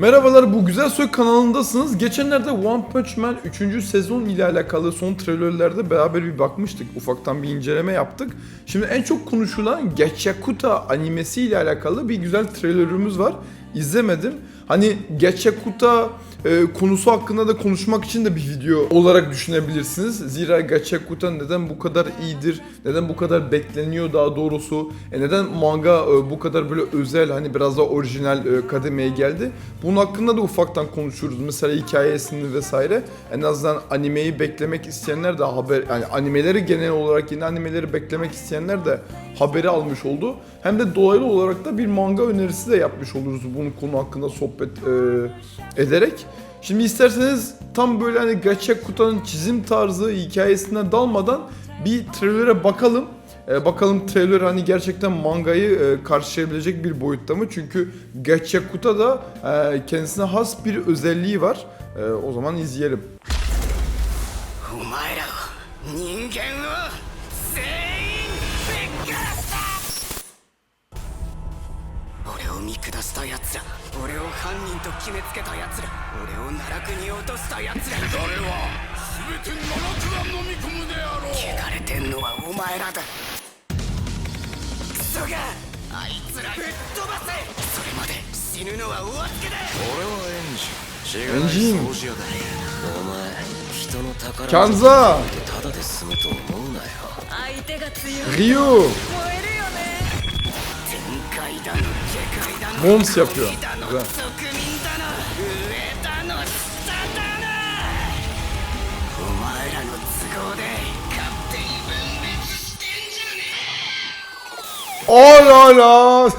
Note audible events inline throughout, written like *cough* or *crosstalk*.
Merhabalar bu Güzel Soy kanalındasınız. Geçenlerde One Punch Man 3. sezon ile alakalı son trailerlerde beraber bir bakmıştık. Ufaktan bir inceleme yaptık. Şimdi en çok konuşulan Gachakuta animesi ile alakalı bir güzel trailerimiz var. İzlemedim. Hani Gachakuta e, konusu hakkında da konuşmak için de bir video olarak düşünebilirsiniz. Zira Gachakuta neden bu kadar iyidir, neden bu kadar bekleniyor daha doğrusu, e, neden manga e, bu kadar böyle özel hani biraz daha orijinal e, kademeye geldi. Bunun hakkında da ufaktan konuşuruz. Mesela hikayesini vesaire. En azından animeyi beklemek isteyenler de haber yani animeleri genel olarak yeni animeleri beklemek isteyenler de haberi almış oldu. Hem de dolaylı olarak da bir manga önerisi de yapmış oluruz bunun konu hakkında sohbet e, ederek. Şimdi isterseniz tam böyle hani Gachakuta'nın çizim tarzı hikayesine dalmadan bir trailer'e bakalım. E, bakalım trailer hani gerçekten mangayı e, karşılayabilecek bir boyutta mı? Çünkü Gachakuta da e, kendisine has bir özelliği var. E, o zaman izleyelim. 見下した奴ら。俺を犯人と決めつけた奴ら。俺を奈落に落とした奴ら。誰は全て七つが飲み込むであろう。汚れてんのはお前らだ。クソがあいつらぶっ飛ばせ。それまで死ぬのはお預けだ。俺はエンジン。しがエ Mons yapıyor. Güzel. Ala la.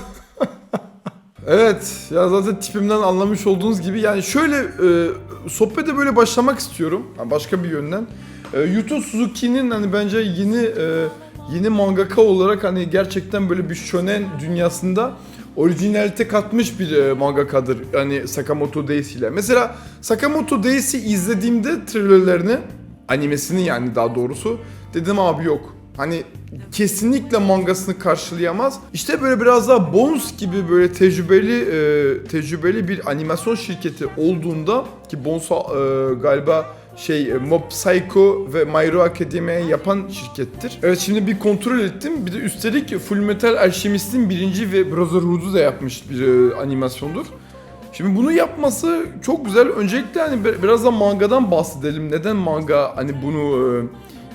*laughs* evet ya zaten tipimden anlamış olduğunuz gibi yani şöyle e, sohbete böyle başlamak istiyorum. Yani başka bir yönden. E, Yuto Suzuki'nin hani bence yeni e, yeni mangaka olarak hani gerçekten böyle bir shonen dünyasında orijinalite katmış bir e, mangakadır yani Sakamoto Daisy ile. Mesela Sakamoto Daisy izlediğimde trailerlerini animesini yani daha doğrusu dedim abi yok. Hani kesinlikle mangasını karşılayamaz. İşte böyle biraz daha Bones gibi böyle tecrübeli e, tecrübeli bir animasyon şirketi olduğunda ki Bones e, galiba şey e, Mob Psycho ve My Hero Academia yapan şirkettir. Evet şimdi bir kontrol ettim. Bir de üstelik Full Metal Alchemist'in birinci ve Brotherhood'u da yapmış bir e, animasyondur. Şimdi bunu yapması çok güzel. Öncelikle hani bir- biraz da mangadan bahsedelim. Neden manga hani bunu e,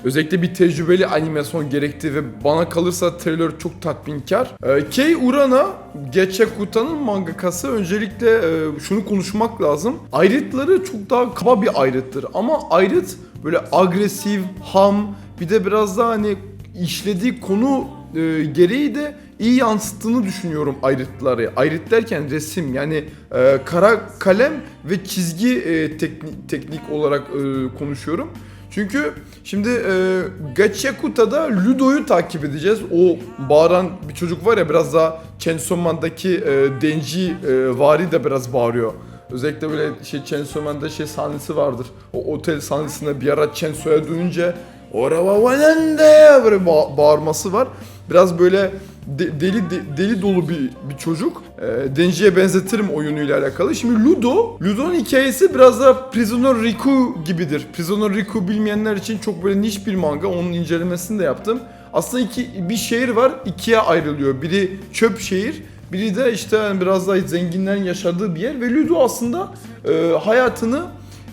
özellikle bir tecrübeli animasyon gerekti ve bana kalırsa trailer çok tatminkar. E, Kei Urana, Gachakuta'nın mangakası öncelikle e, şunu konuşmak lazım. Ayrıtları çok daha kaba bir ayrıttır ama ayrıt böyle agresif, ham bir de biraz daha hani işlediği konu e, gereği de iyi yansıttığını düşünüyorum ayrıtları. Ayrıt derken resim yani e, kara kalem ve çizgi e, teknik, teknik olarak e, konuşuyorum. Çünkü şimdi e, Gachakuta'da Ludo'yu takip edeceğiz. O bağıran bir çocuk var ya biraz daha Chainsaw Man'daki e, Denji e, vari de biraz bağırıyor. Özellikle böyle şey Chainsaw Man'da şey sahnesi vardır. O otel sahnesinde bir ara Chainsaw'a dönünce Orava vanende böyle ba- bağırması var. Biraz böyle de- deli de- deli dolu bir bir çocuk. E, Denji'ye benzetirim oyunuyla alakalı. Şimdi Ludo, Ludo'nun hikayesi biraz da Prisoner Riku gibidir. Prisoner Riku bilmeyenler için çok böyle niş bir manga. Onun incelemesini de yaptım. Aslında iki bir şehir var, ikiye ayrılıyor. Biri çöp şehir, biri de işte yani biraz daha zenginlerin yaşadığı bir yer ve Ludo aslında e, hayatını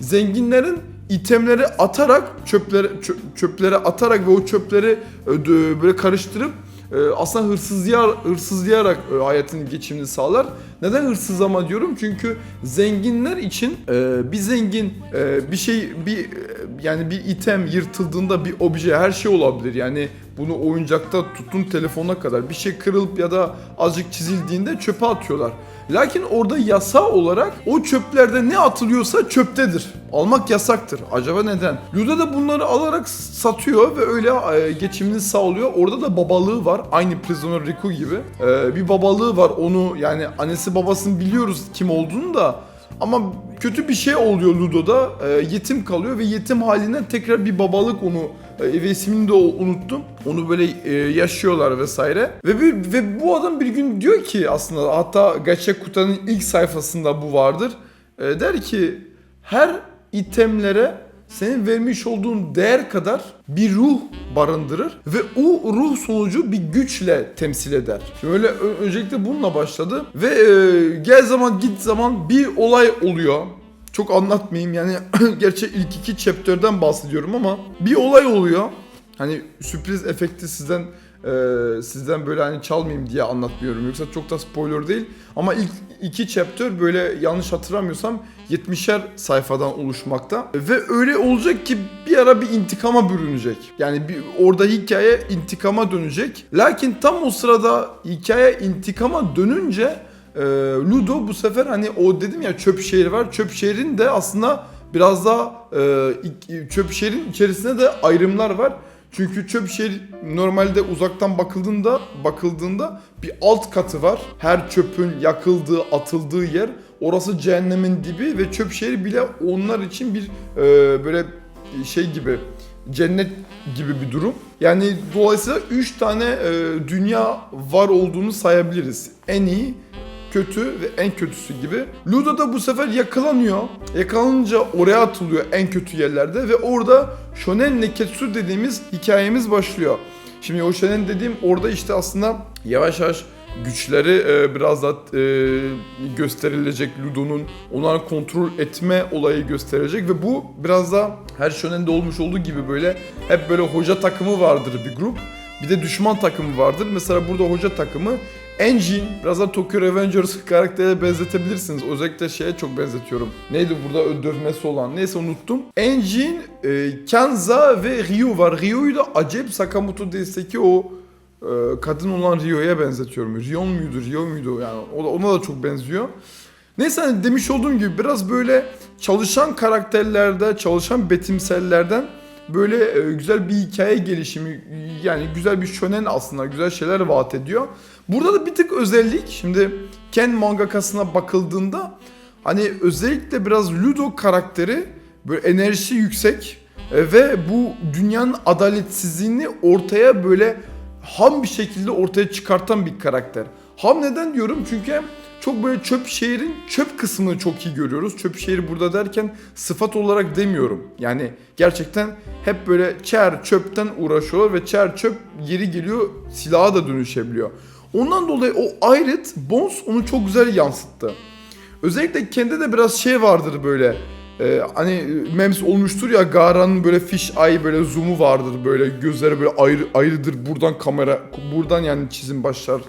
zenginlerin itemleri atarak çöplere çö- çöplere atarak ve o çöpleri e, böyle karıştırıp aslında hırsızlığa hırsızlayarak e, hayatını geçimini sağlar. Neden hırsızlama diyorum? Çünkü zenginler için e, bir zengin e, bir şey bir yani bir item yırtıldığında bir obje her şey olabilir. Yani bunu oyuncakta tutun telefona kadar bir şey kırılıp ya da azıcık çizildiğinde çöpe atıyorlar. Lakin orada yasa olarak o çöplerde ne atılıyorsa çöptedir. Almak yasaktır. Acaba neden? Luda da bunları alarak satıyor ve öyle e, geçimini sağlıyor. Orada da babalığı var. Aynı Prisoner Riku gibi. E, bir babalığı var. Onu yani annesi babasını biliyoruz kim olduğunu da ama kötü bir şey oluyor Ludo'da. E, yetim kalıyor ve yetim halinden tekrar bir babalık onu ve ismini de unuttum. Onu böyle e, yaşıyorlar vesaire. Ve bir, ve bu adam bir gün diyor ki aslında hatta Gerçek Kuta'nın ilk sayfasında bu vardır. E, der ki her itemlere senin vermiş olduğun değer kadar bir ruh barındırır ve o ruh sonucu bir güçle temsil eder. Şimdi öyle öncelikle bununla başladı ve e, gel zaman git zaman bir olay oluyor. Çok anlatmayayım yani *clears throat* gerçi ilk iki chapter'dan bahsediyorum ama bir olay oluyor. Hani sürpriz efekti sizden e, sizden böyle hani çalmayayım diye anlatmıyorum. Yoksa çok da spoiler değil. Ama ilk iki chapter böyle yanlış hatırlamıyorsam 70'er sayfadan oluşmakta. Ve öyle olacak ki bir ara bir intikama bürünecek. Yani bir, orada hikaye intikama dönecek. Lakin tam o sırada hikaye intikama dönünce e, Ludo bu sefer hani o dedim ya çöp şehir var. Çöp şehrin de aslında biraz daha e, çöp şehrin içerisinde de ayrımlar var. Çünkü çöp şehir normalde uzaktan bakıldığında bakıldığında bir alt katı var. Her çöpün yakıldığı, atıldığı yer. Orası cehennemin dibi ve çöp şehir bile onlar için bir e, böyle şey gibi cennet gibi bir durum. Yani dolayısıyla 3 tane e, dünya var olduğunu sayabiliriz. En iyi, kötü ve en kötüsü gibi. Ludo da bu sefer yakalanıyor. Yakalanınca oraya atılıyor en kötü yerlerde ve orada Shonen Neketsu dediğimiz hikayemiz başlıyor. Şimdi o Shonen dediğim orada işte aslında yavaş yavaş güçleri e, biraz da e, gösterilecek Ludo'nun onları kontrol etme olayı gösterilecek ve bu biraz da her Shonen'de olmuş olduğu gibi böyle hep böyle hoca takımı vardır bir grup. Bir de düşman takımı vardır. Mesela burada hoca takımı Engine, biraz da Tokyo Revengers karaktere benzetebilirsiniz. Özellikle şeye çok benzetiyorum. Neydi burada dövmesi olan? Neyse unuttum. Engine, e, Kenza ve Ryu var. Ryu'yu da acayip Sakamoto Days'teki o e, kadın olan Ryo'ya benzetiyorum. Ryon muydu, Ryo muydu? Yani ona da çok benziyor. Neyse hani demiş olduğum gibi biraz böyle çalışan karakterlerde, çalışan betimsellerden böyle e, güzel bir hikaye gelişimi yani güzel bir shonen aslında güzel şeyler vaat ediyor. Burada da bir tık özellik şimdi Ken mangakasına bakıldığında hani özellikle biraz Ludo karakteri böyle enerjisi yüksek e, ve bu dünyanın adaletsizliğini ortaya böyle ham bir şekilde ortaya çıkartan bir karakter. Ham neden diyorum? Çünkü çok böyle çöp şehrin çöp kısmını çok iyi görüyoruz. Çöp şehri burada derken sıfat olarak demiyorum. Yani gerçekten hep böyle çer çöpten uğraşıyorlar ve çer çöp yeri geliyor silaha da dönüşebiliyor. Ondan dolayı o ayrıt Bones onu çok güzel yansıttı. Özellikle kendi de biraz şey vardır böyle. e, hani memes olmuştur ya Gara'nın böyle fish eye böyle zoom'u vardır böyle gözleri böyle ayrı ayrıdır buradan kamera buradan yani çizim başlar.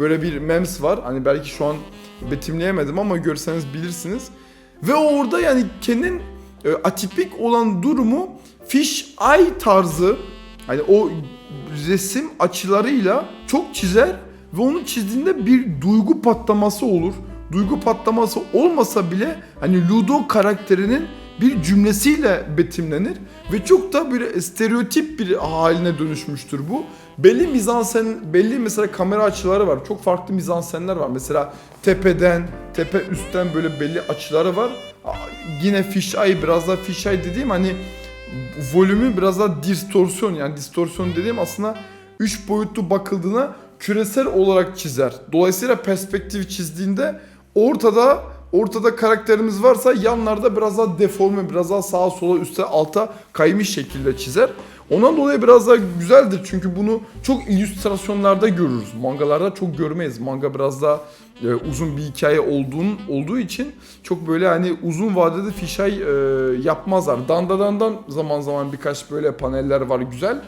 Böyle bir memes var. Hani belki şu an betimleyemedim ama görseniz bilirsiniz. Ve orada yani kendin e, atipik olan durumu fish eye tarzı hani o resim açılarıyla çok çizer ve onu çizdiğinde bir duygu patlaması olur. Duygu patlaması olmasa bile hani Ludo karakterinin bir cümlesiyle betimlenir ve çok da böyle stereotip bir haline dönüşmüştür bu. Belli mizansen, belli mesela kamera açıları var. Çok farklı mizansenler var. Mesela tepeden, tepe üstten böyle belli açıları var. Yine fisheye biraz daha fisheye dediğim hani volümü biraz daha distorsiyon yani distorsiyon dediğim aslında 3 boyutlu bakıldığına küresel olarak çizer. Dolayısıyla perspektif çizdiğinde ortada ortada karakterimiz varsa yanlarda biraz daha deforme, biraz daha sağa sola, üste alta kaymış şekilde çizer. Ondan dolayı biraz daha güzeldir çünkü bunu çok illüstrasyonlarda görürüz. Mangalarda çok görmeyiz. Manga biraz daha e, uzun bir hikaye olduğun olduğu için çok böyle hani uzun vadede fişay e, yapmazlar. Dandadandan zaman zaman birkaç böyle paneller var güzel.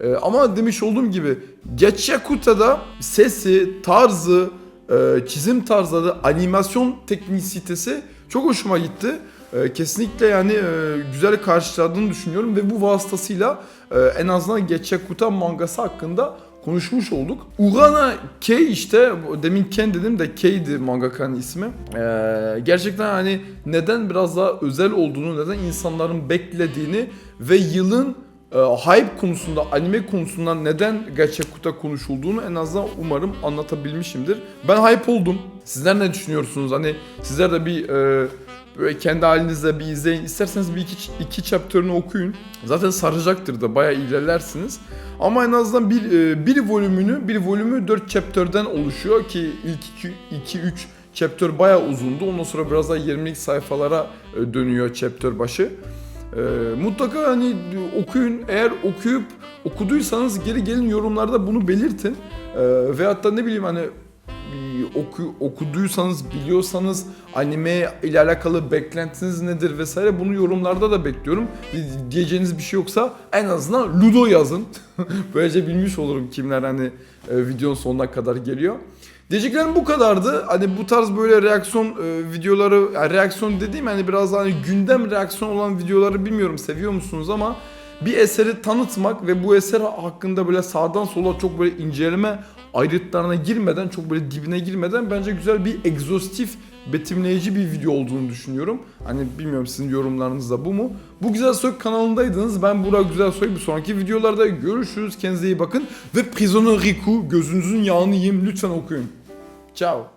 E, ama demiş olduğum gibi Getchakuta'da sesi, tarzı, e, çizim tarzları, animasyon teknisitesi çok hoşuma gitti. E, kesinlikle yani e, güzel karşıladığını düşünüyorum ve bu vasıtasıyla e, en azından Getchakuta mangası hakkında konuşmuş olduk. Urana Kei işte demin Ken dedim de Kei'di mangakanın ismi. Ee, gerçekten hani neden biraz daha özel olduğunu, neden insanların beklediğini ve yılın e, hype konusunda, anime konusunda neden Gachakuta konuşulduğunu en azından umarım anlatabilmişimdir. Ben hype oldum. Sizler ne düşünüyorsunuz? Hani sizler de bir e, Böyle kendi halinizde bir izleyin. İsterseniz bir iki, iki chapter'ını okuyun. Zaten saracaktır da bayağı ilerlersiniz. Ama en azından bir, e, bir volümünü, bir volümü 4 chapter'den oluşuyor ki ilk 2-3 chapter bayağı uzundu. Ondan sonra biraz daha 20'lik sayfalara e, dönüyor chapter başı. E, mutlaka hani okuyun. Eğer okuyup okuduysanız geri gelin yorumlarda bunu belirtin. E, ve hatta ne bileyim hani oku, okuduysanız, biliyorsanız anime ile alakalı beklentiniz nedir vesaire bunu yorumlarda da bekliyorum. Di- Diyeceğiniz bir şey yoksa en azından Ludo yazın. *laughs* Böylece bilmiş olurum kimler hani e, videonun sonuna kadar geliyor. Diyeceklerim bu kadardı. Hani bu tarz böyle reaksiyon e, videoları, yani reaksiyon dediğim hani biraz daha hani gündem reaksiyon olan videoları bilmiyorum seviyor musunuz ama bir eseri tanıtmak ve bu eser hakkında böyle sağdan sola çok böyle inceleme ayrıntılarına girmeden, çok böyle dibine girmeden bence güzel bir egzostif betimleyici bir video olduğunu düşünüyorum. Hani bilmiyorum sizin yorumlarınız da bu mu? Bu Güzel Soy kanalındaydınız. Ben Burak Güzel Soy. Bir sonraki videolarda görüşürüz. Kendinize iyi bakın. Ve Prisoner Riku gözünüzün yağını yiyeyim lütfen okuyun. Tchau.